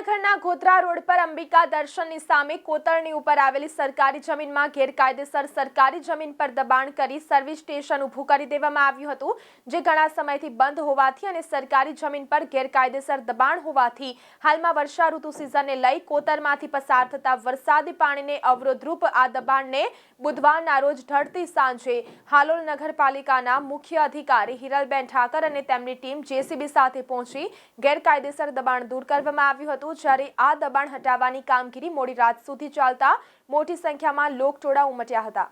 નગરના ગોધરા રોડ પર અંબિકા દર્શનની સામે કોતરણી ઉપર આવેલી સરકારી જમીનમાં ગેરકાયદેસર સરકારી જમીન પર દબાણ કરી સર્વિસ સ્ટેશન ઊભું કરી દેવામાં આવ્યું હતું, જે ઘણા સમયથી બંધ હોવાથી અને સરકારી જમીન પર ગેરકાયદેસર દબાણ હોવાથી હાલમાં વર્ષા ઋતુ સિઝનને લઈ કોતરમાંથી પસાર થતા વરસાદી પાણીને અવરોધરૂપ આ દબાણને બુધવારના રોજ ઢળતી સાંજે હાલોલ નગરપાલિકાના મુખ્ય અધિકારી હિરલબેન ઠાકર અને તેમની ટીમ જેસીબી સાથે પહોંચી ગેરકાયદેસર દબાણ દૂર કરવામાં આવ્યું હતું. જ્યારે આ દબાણ હટાવવાની કામગીરી મોડી રાત સુધી ચાલતા મોટી સંખ્યામાં લોકટોળા ઉમટ્યા હતા.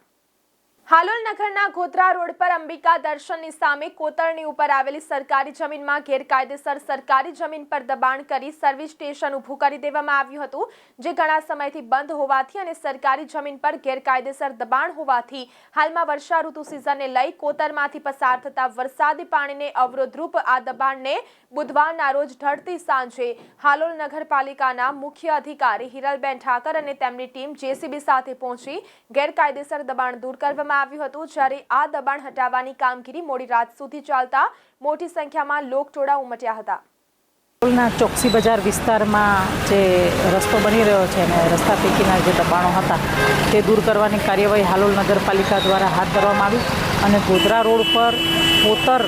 હાલોલ નગરના ગોધરા રોડ પર અંબિકા દર્શનની સામે કોતરણી ઉપર આવેલી સરકારી જમીનમાં ગેરકાયદેસર સરકારી જમીન પર દબાણ કરી સર્વિસ સ્ટેશન ઊભું કરી દેવામાં આવ્યું હતું, જે ઘણા સમયથી બંધ હોવાથી અને સરકારી જમીન પર ગેરકાયદેસર દબાણ હોવાથી હાલમાં વર્ષા ઋતુ સિઝનને લઈ કોતરમાંથી પસાર થતા વરસાદી પાણીને અવરોધરૂપ આ દબાણને બુધવારના રોજ ઢળતી સાંજે હાલોલ નગરપાલિકાના મુખ્ય અધિકારી હિરલબેન ઠાકર અને તેમની ટીમ જેસીબી સાથે પહોંચી ગેરકાયદેસર દબાણ દૂર કરવામાં આવ્યું હતું જ્યારે આ દબાણ હટાવવાની કામગીરી મોડી રાત સુધી ચાલતા મોટી સંખ્યામાં લોકટોળા ઉમટ્યા હતા. ના ચોકસી બજાર વિસ્તારમાં જે રસ્તો બની રહ્યો છે અને રસ્તા પૈકીના જે દબાણો હતા તે દૂર કરવાની કાર્યવાહી હાલોલ નગરપાલિકા દ્વારા હાથ ધરવામાં આવી અને ગોધરા રોડ પર પોતર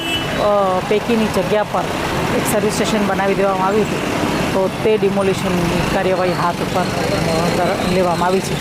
પૈકીની જગ્યા પર એક સર્વિસ સ્ટેશન બનાવી દેવામાં આવ્યું હતું. તો તે ડિમોલિશનની કાર્યવાહી હાથ ઉપર લેવામાં આવી છે.